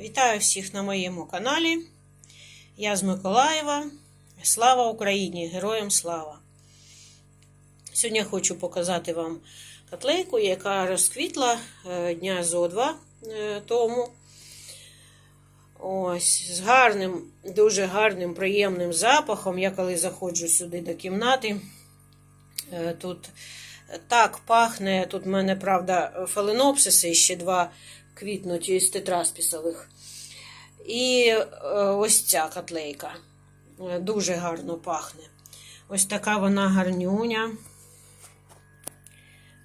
Вітаю всіх на моєму каналі. Я з Миколаєва. Слава Україні! Героям слава! Сьогодні я хочу показати вам котлейку, яка розквітла е, дня зо два е, тому. Ось, з гарним, дуже гарним, приємним запахом. Я коли заходжу сюди до кімнати, е, тут так пахне. Тут в мене, правда, фаленопсиси ще два квітнуть із тетраспісових. І е, ось ця котлейка. Е, Дуже гарно пахне. Ось така вона гарнюня.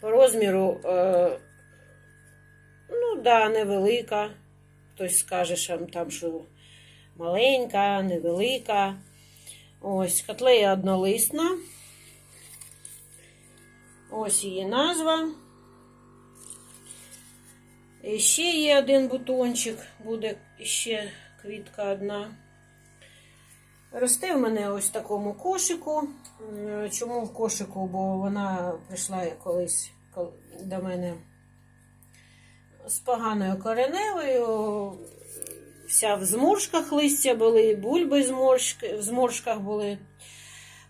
По розміру, е, ну, да, невелика. Хтось скаже, що там, що маленька, невелика. Ось, котлея однолисна. Ось її назва. Ще є один бутончик, буде ще квітка одна. Росте в мене ось в такому кошику. Чому в кошику? Бо вона прийшла колись до мене з поганою кореневою. Вся в зморшках листя були, бульби в зморшках були,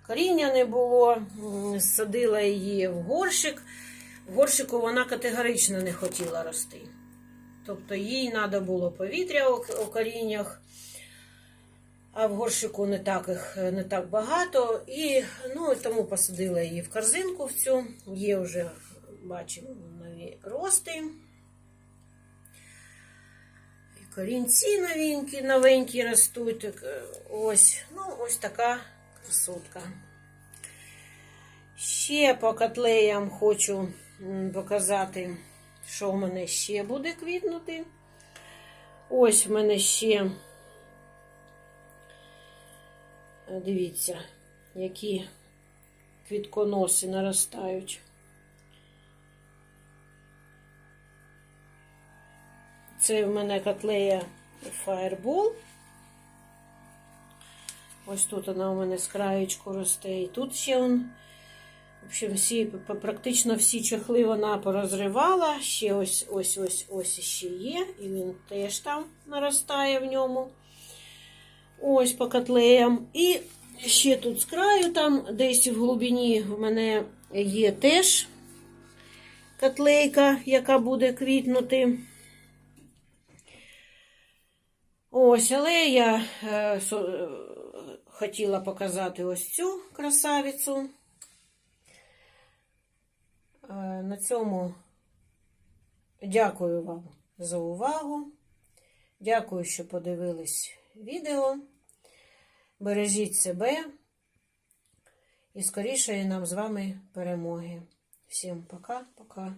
коріння не було. Садила її в горщик. В горщику вона категорично не хотіла рости. Тобто їй треба було повітря у коріннях, а в горщику не так, їх, не так багато. І ну, тому посадила її в корзинку в цю. Є вже, бачимо, нові рости. І корінці новенькі, новенькі ростуть. Е, Ось, ну, ось така красотка. Ще по котлеям хочу показати, що в мене ще буде квітнути. Ось в мене ще, е, дивіться, які квітконоси наростають. Це в мене котлея Fireball. Ось тут вона у мене з краєчку росте. І тут ще он. Общем, всі, практично всі чохли вона порозривала. Ще ось ось ось ось ще є. І він теж там наростає в ньому. Ось по котлеям. І ще тут з краю, там, десь в глибині, в мене є теж котлейка, яка буде квітнути. Ось, але я е, е, хотіла показати ось цю красавицю. На цьому дякую вам за увагу. Дякую, що подивились відео. Бережіть себе і скорішої нам з вами перемоги. Всім пока-пока.